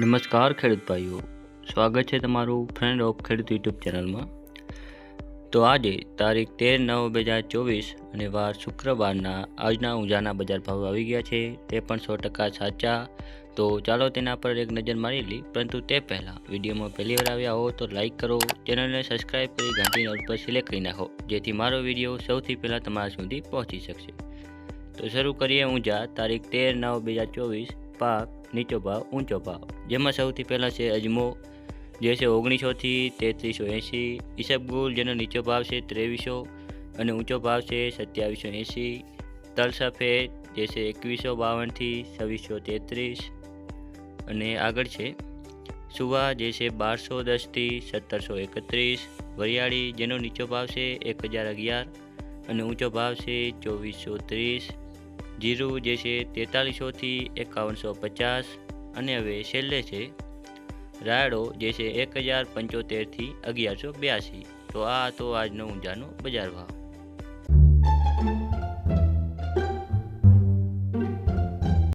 નમસ્કાર ખેડૂત ભાઈઓ. સ્વાગત છે તમારું ફ્રેન્ડ ઓફ ખેડૂત યુટ્યુબ ચેનલમાં. તો આજે તારીખ તેર નવ બે હજાર ચોવીસ અને વાર શુક્રવારના આજના ઊંઝાના બજાર ભાવ આવી ગયા છે. તે પણ સો ટકા સાચા. તો ચાલો તેના પર એક નજર મારી લઈ પરંતુ તે પહેલાં વિડીયોમાં પહેલી વાર આવ્યા હો તો લાઇક કરો. ચેનલને સબસ્ક્રાઈબ કરી ઘંટીના ઉપર સિલેક્ટ કરી નાખો. જેથી મારો વીડિયો સૌથી પહેલાં તમારા સુધી પહોંચી શકશે. તો શરૂ કરીએ ઊંઝા. તારીખ તેર નવ બે હજાર ચોવીસ પાક નીચો ભાવ, ઊંચો ભાવ. જેમાં સૌથી પહેલાં છે અજમો, જે છે ઓગણીસોથી તેત્રીસો એંસી ઈસબગુલ, જેનો નીચો ભાવ છે ત્રેવીસો અને ઊંચો ભાવ છે સત્યાવીસો એંસી તલ સફેદ જે છે એકવીસો બાવનથી છવ્વીસો તેત્રીસ. અને આગળ છે સુવા, જે છે બારસો દસથી સત્તરસો એકત્રીસ. વરિયાળી, જેનો નીચો ભાવ છે એક હજાર અગિયાર અને ઊંચો ભાવ છે ચોવીસો ત્રીસ. જીરું જે છે તેતાલીસોથી એકાવનસો પચાસ અને હવે છેલ્લે છે રાયડો જે છે એક હજાર પંચોતેરથી અગિયારસો બ્યાસી. તો આ હતો આજનો ઊંઝાનો બજાર ભાવ.